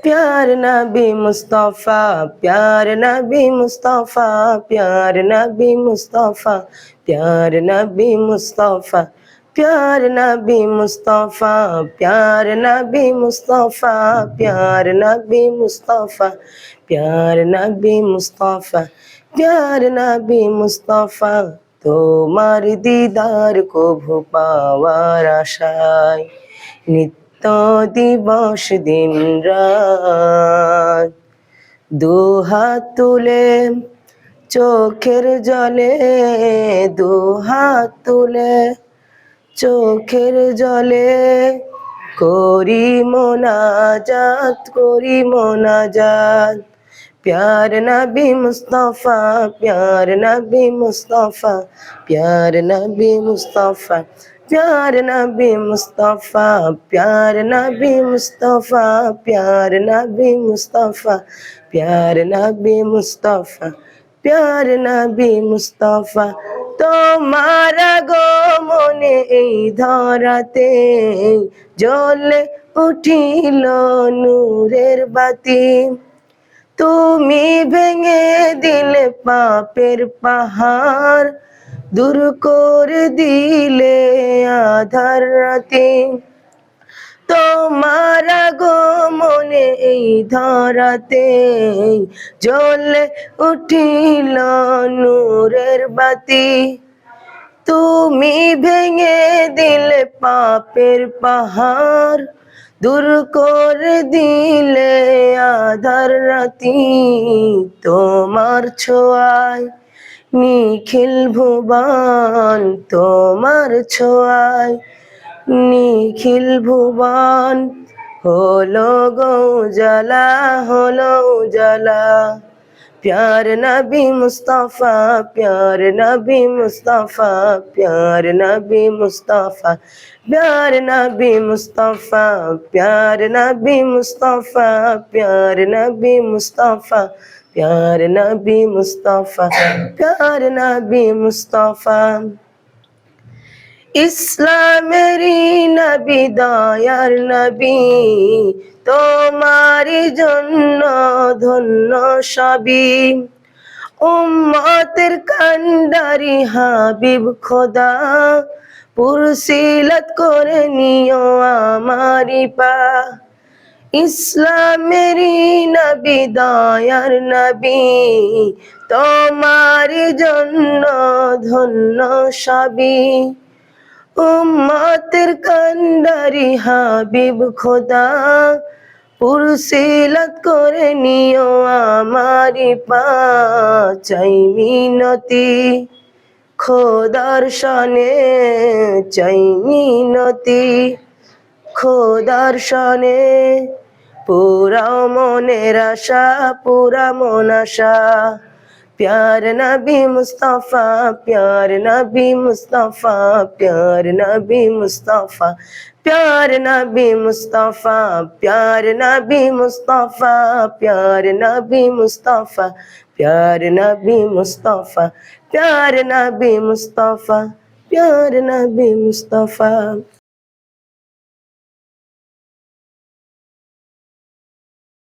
प्यार नबी मुस्तफ़ा प्यार नबी मुस्तफ़ा प्यार नबी मुस्तफ़ा प्यार नबी मुस्तफ़ा प्यार नबी मुस्तफ़ा प्यार नबी मुस्तफ़ा प्यार नबी मुस्तफ़ा प्यार नबी मुस्तफ़ा प्यार नबी मुस्तफ़ा তোমার দিদার কভু পাওয়ার আশায় নিত্য দিবস দিন রাত দুহাত তুলে চোখের জলে দুহাত তুলে চোখের জলে করি মোনাজাত করি মোনাজাত प्यार नबी मुस्तफ़ा प्यार नबी मुस्तफ़ा प्यार नबी मुस्तफ़ा प्यार नबी मुस्तफ़ा प्यार नबी मुस्तफ़ा प्यार नबी मुस्तफ़ा प्यार नबी मुस्तफ़ा प्यार नबी मुस्तफ़ा তোমারা গো মনে এই ধরাতে জ্বলে উঠিল নূরের বাতি তুমি ভেঙে দিলে পাপের পাহাড় দূর করে দিলে আধার রাতে। তোমার মনে এই ধরাতে জ্বলে উঠিল নূরের বাতি। তুমি ভেঙে দিলে পাপের পাহাড়। দূর করে দিলে আধার রাতি তোমার ছোঁয়ায়। নিখিল ভুবন তোমার ছোঁয়ায় নিখিল ভুবন হলো গো জ্বালা হলো জ্বালা प्यार नबी मुस्तफ़ा प्यार नबी मुस्तफ़ा प्यार नबी मुस्तफ़ा प्यार नबी मुस्तफ़ा प्यार नबी मुस्तफ़ा प्यार नबी मुस्तफ़ा प्यार नबी मुस्तफ़ा प्यार नबी मुस्तफ़ा ইসলামেরই নবী দয়ার নবী তোমারই জন্য ধন্য সবই উম্মতের কান্ডারি হাবিব খোদা পুরসিলত করে নিও আমারি পা ইসলামেরই নবী, দয়ার নবী। তোমার জন্য ধন্য সবই। উম্মতের কান্ডারি হাবিব খোদা, পুরসিলত করে নিও আমারি পা, চাই মিনতি। খোদার সনে চাই মিনতি। খোদার সনে পুরা মনের আশা পুরা মন আশা प्यार नबी मुस्तफ़ा प्यार नबी मुस्तफ़ा प्यार नबी मुस्तफ़ा प्यार नबी मुस्तफ़ा प्यार नबी मुस्तफ़ा प्यार नबी मुस्तफ़ा प्यार नबी मुस्तफ़ा प्यार नबी मुस्तफ़ा प्यार नबी मुस्तफ़ा